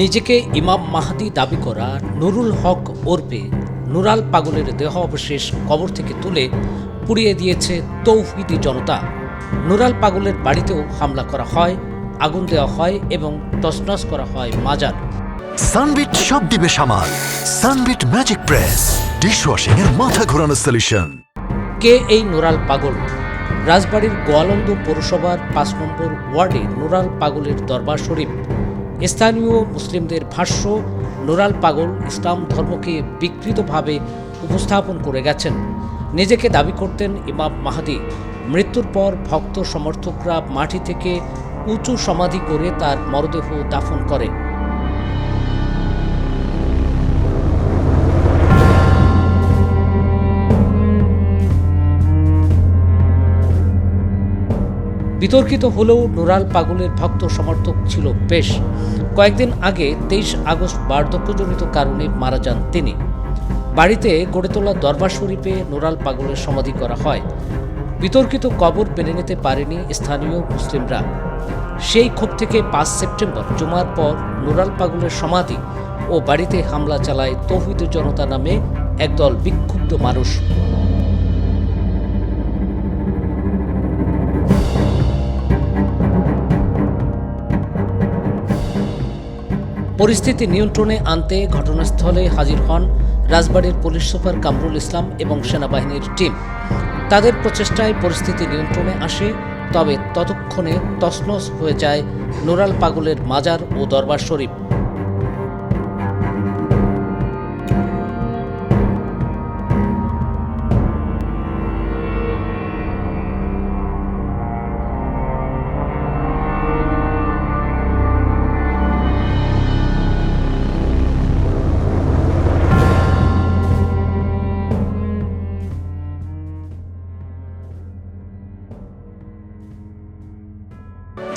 নিজেকে ইমাম মাহাদি দাবি করা নুরুল হক ওরফে নুরাল পাগলের দেহ অবশেষ কবর থেকে তুলে পুড়িয়ে দিয়েছে তৌহিদি জনতা। নুরাল পাগলের বাড়িতেও হামলা করা হয় আগুন দেওয়া হয় এবং তছনছ করা হয় মাজার। সানবিট সব দিবে সামাল সানবিট ম্যাজিক প্রেস ডিশওয়াশিং এর মাথা ঘোরানো সলিউশন কে এই নুরাল পাগল? রাজবাড়ির গোয়ালন্দ পৌরসভার পাঁচ নম্বর ওয়ার্ডে নুরাল পাগলের দরবার শরীফ। স্থানীয় মুসলিমদের ভাষ্য লোরাল পাগল ইসলাম ধর্মকে বিকৃতভাবে উপস্থাপন করে গেছেন। নিজেকে দাবি করতেন ইমাম মাহাদি। মৃত্যুর পর ভক্ত সমর্থকরা মাটি থেকে উঁচু সমাধি করে তার মরদেহ দাফন করে বিতর্কিত হলেও নুরাল পাগলের ভক্ত সমর্থক ছিল বেশ। কয়েকদিন আগে তেইশ আগস্ট বার্ধক্যজনিত কারণে মারা যান তিনি। বাড়িতে গড়ে তোলা দরবার শরীফে নুরাল পাগলের সমাধি করা হয়। বিতর্কিত কবর মেনে নিতে পারেনি স্থানীয় মুসলিমরা। সেই ক্ষোভ থেকে পাঁচ সেপ্টেম্বর, জুমার পর নুরাল পাগলের সমাধি ও বাড়িতে হামলা চালায় তৌহিদ জনতা নামে একদল বিক্ষুব্ধ মানুষ। পরিস্থিতি নিয়ন্ত্রণে আনতে ঘটনাস্থলে হাজির হন রাজবাড়ির পুলিশ সুপার কামরুল ইসলাম এবং সেনাবাহিনীর টিম। তাদের প্রচেষ্টায় পরিস্থিতি নিয়ন্ত্রণে আসে, তবে ততক্ষণে তছনছ হয়ে যায় নোরাল পাগলের মাজার ও দরবার শরীফ।